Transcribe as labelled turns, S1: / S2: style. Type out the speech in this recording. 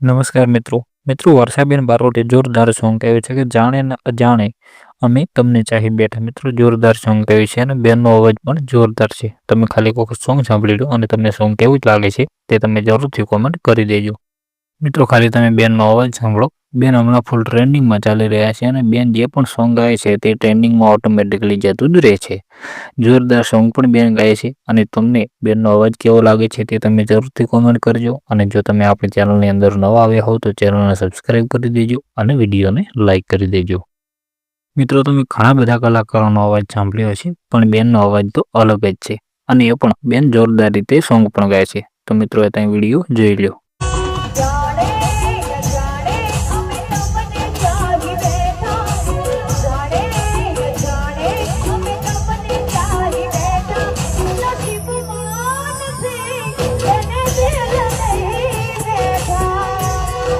S1: નમસ્કાર મિત્રો. મિત્રો, વર્ષાબેન બારોટે જોરદાર સોંગ કહ્યું છે કે જાણે ને અજાણે અમે તમને ચાહી બેઠા. મિત્રો, જોરદાર સોંગ કહ્યું છે અને બેનનો અવાજ પણ જોરદાર છે. તમે ખાલી વખત સોંગ સાંભળી લો અને તમને સોંગ કેવું જ લાગે છે તે તમે જરૂરથી કોમેન્ટ કરી દેજો. મિત્રો, ખાલી તમે બેનનો અવાજ સાંભળો. બેન, હમણાં ફૂલ ટ્રેન્ડિંગમાં ચાલી રહ્યા છે અને બેન જે પણ સોંગ ગાય છે તે ટ્રેન્ડિંગમાં ઓટોમેટિકલી જતું જ રહે છે. જોરદાર સોંગ પણ બેન ગાય છે અને તમને બેનનો અવાજ કેવો લાગે છે તે તમે જરૂરથી કોમેન્ટ કરજો અને જો તમે આપણી ચેનલની અંદર નવા આવ્યા હો તો ચેનલને સબસ્ક્રાઈબ કરી દેજો અને વિડીયોને લાઇક કરી દેજો. મિત્રો, તમે ઘણા બધા કલાકારોનો અવાજ સાંભળ્યો છે પણ બેનનો અવાજ તો અલગ જ છે અને એ પણ બેન જોરદાર રીતે સોંગ પણ ગાય છે. તો મિત્રો, એ ત્યાં વીડિયો જોઈ લો